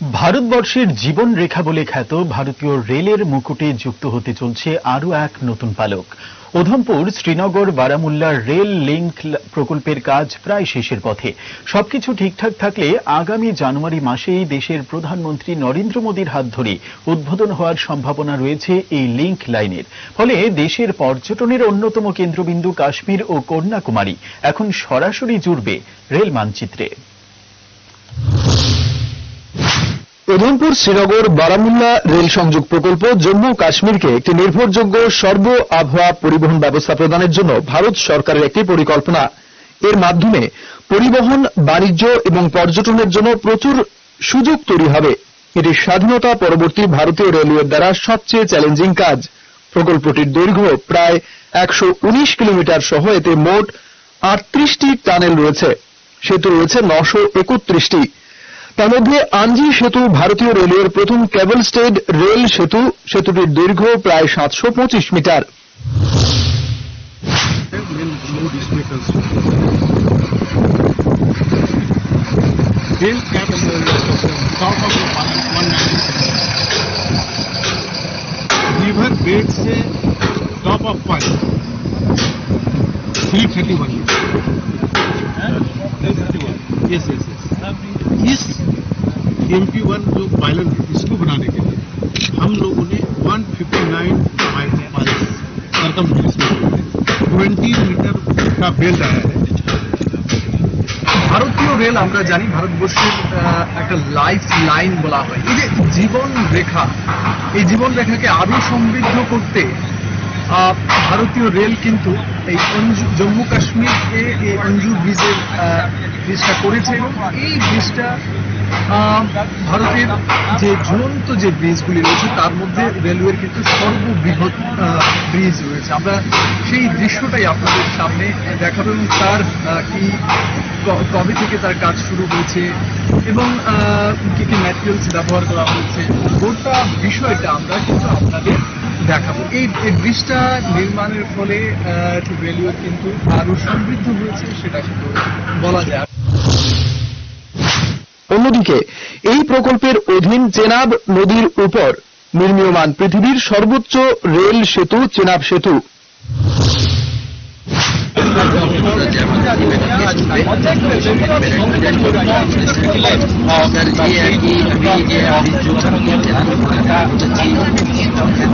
ভারতবর্ষের জীবন রেখা বলে খ্যাত ভারতীয় রেলের মুকুটে যুক্ত হতে চলছে আরও এক নতুন পালক। উধমপুর, শ্রীনগর, বারামুল্লা রেল লিংক প্রকল্পের কাজ প্রায় শেষের পথে। সবকিছু ঠিকঠাক থাকলে আগামী জানুয়ারি মাসেই দেশের প্রধানমন্ত্রী নরেন্দ্র মোদীর হাত ধরে উদ্বোধন হওয়ার সম্ভাবনা রয়েছে এই লিংক লাইনের। ফলে দেশের পর্যটনের অন্যতম কেন্দ্রবিন্দু কাশ্মীর ও কন্যাকুমারী। এখন সরাসরি জুড়বে রেল মানচিত্রে। উধমপুর, শ্রীনগর, বারামুল্লা রেল সংযোগ প্রকল্প জম্মু কাশ্মীরকে একটি নির্ভরযোগ্য সর্ব আবহাওয়া পরিবহন ব্যবস্থা প্রদানের জন্য ভারত সরকারের একটি পরিকল্পনা। এর মাধ্যমে পরিবহন, বাণিজ্য এবং পর্যটনের জন্য প্রচুর সুযোগ তৈরি হবে। এটি স্বাধীনতা পরবর্তী ভারতীয় রেলওয়ের দ্বারা সবচেয়ে চ্যালেঞ্জিং কাজ। প্রকল্পটির দৈর্ঘ্য প্রায় একশো উনিশ কিলোমিটার সহ এতে মোট আটত্রিশটি টানেল রয়েছে। সেতু রয়েছে নশো একত্রিশটি। তার মধ্যে আঞ্জি সেতু ভারতীয় রেলওয়ের প্রথম কেবল স্টেড রেল সেতু সেতুটির দৈর্ঘ্য প্রায় সাতশো পঁচিশ মিটার will load इसमें consume Base cap on the top of the one ninety river bed से top of pipe three thirty one yes yes इस एम पी वन जो पायलन है इसको बनाने के लिए हम लोगों ने 159 माइल्स सरकम ट्वेंटी मीटर का बेल्ट आया है ভারতীয় রেল আমরা জানি ভারতবর্ষের আহ, একটা লাইফ লাইন বলা হয় এই যে জীবন রেখা এই জীবন রেখাকে আরো সমৃদ্ধ করতে আহ, ভারতীয় রেল কিন্তু এই জম্মু কাশ্মীরকে এই অঞ্জু ব্রিজের ব্রিজটা করেছে এবং এই ব্রিজটা ভারতের যে ঝুলন্ত যে ব্রিজগুলি রয়েছে, তার মধ্যে রেলওয়ের কিন্তু সর্ববৃহৎ ব্রিজ রয়েছে। আমরা সেই দৃশ্যটাই আপনাদের সামনে দেখাবো এবং তার কি কবে থেকে তার কাজ শুরু হয়েছে এবং কি কি ম্যাটেরিয়ালস ব্যবহার করা হয়েছে, গোটা বিষয়টা আমরা কিন্তু আপনাদের দেখাবো। এই এই ব্রিজটা নির্মাণের ফলে রেলওয়ে কিন্তু আরও সমৃদ্ধ হয়েছে সেটা কিন্তু বলা যায়। অন্যদিকে এই প্রকল্পের অধীন চেনাব নদীর উপর নির্মীয়মান পৃথিবীর সর্বোচ্চ রেল সেতু চেনাব সেতু। सर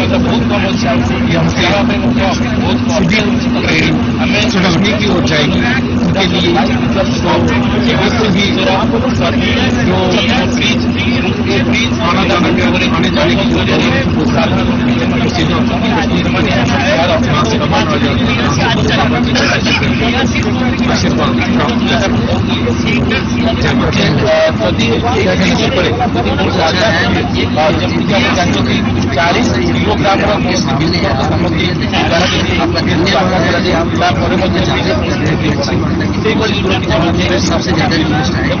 make a बहुत कम हो जाएगी हमसे यहाँ पे बहुत सुधरने की हो जाएगी उनके लिए बिल्कुल भी जो ब्रिज आना जाना उन्होंने आने चालीस किलोग्राम सबसे ज़्यादा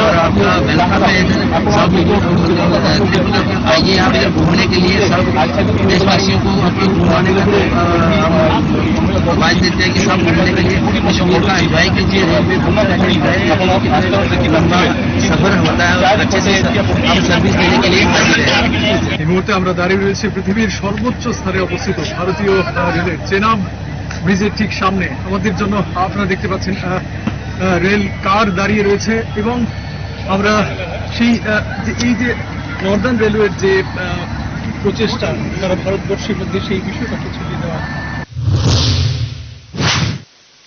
आइए यहाँ पे घूमने के लिए सब देशवासियों को अपने घुमाने का देते हैं कि सब घूमने के लिए एंजॉय कीजिए सफर होता है अच्छे से हम के लिए এই মুহূর্তে আমরা দাঁড়িয়ে রয়েছি পৃথিবীর সর্বোচ্চ স্থানে অবস্থিত ভারতীয় রেলের চেনাম ব্রিজের ঠিক সামনে। আমাদের জন্য আপনারা দেখতে পাচ্ছেন রেল কার দাঁড়িয়ে রয়েছে এবং আমরা সেই এই যে নর্দার্ন রেলওয়ের যে প্রচেষ্টা সারা ভারতবর্ষের মধ্যে সেই বিষয়টাকে ছড়িয়ে দেওয়া।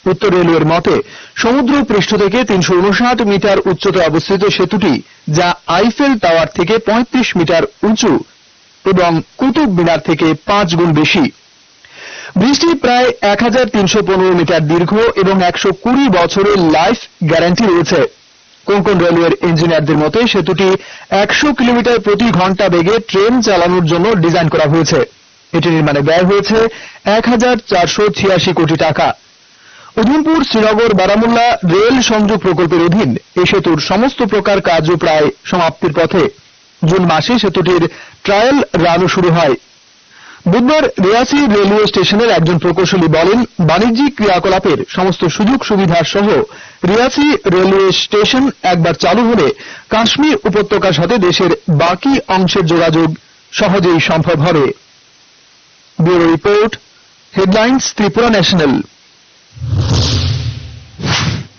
উত্তর রেলওয়ের মতে সমুদ্র পৃষ্ঠ থেকে তিনশো উনষাট মিটার উচ্চতায় অবস্থিত সেতুটি, যা আইফেল টাওয়ার থেকে ৩৫ মিটার উঁচু এবং কুতুব মিনার থেকে পাঁচ গুণ বেশি। ব্রিজটি প্রায় এক হাজার তিনশো পনেরো মিটার দীর্ঘ এবং একশো কুড়ি বছরের লাইফ গ্যারান্টি রয়েছে। কোঙ্কন রেলওয়ের ইঞ্জিনিয়ারদের মতে সেতুটি একশো কিলোমিটার প্রতি ঘণ্টা বেগে ট্রেন চালানোর জন্য ডিজাইন করা হয়েছে। এটি নির্মাণে ব্যয় হয়েছে এক হাজার চারশো ছিয়াশি কোটি টাকা। উধমপুর, শ্রীনগর, বারামুল্লা রেল সংযোগ প্রকল্পের অধীন এই সেতুর সমস্ত প্রকার কাজও প্রায় সমাপ্তির পথে। জুন মাসে সেতুটির ট্রায়াল রানও শুরু হয়। বুধবার রেয়াসি রেলওয়ে স্টেশনের একজন প্রকৌশলী বলেন, বাণিজ্যিক ক্রিয়াকলাপের সমস্ত সুযোগ সুবিধা সহ রিয়াসি রেলওয়ে স্টেশন একবার চালু হলে কাশ্মীর উপত্যকার সাথে দেশের বাকি অংশের যোগাযোগ সহজেই সম্ভব হবে। Bureau report, headlines, Tripura national.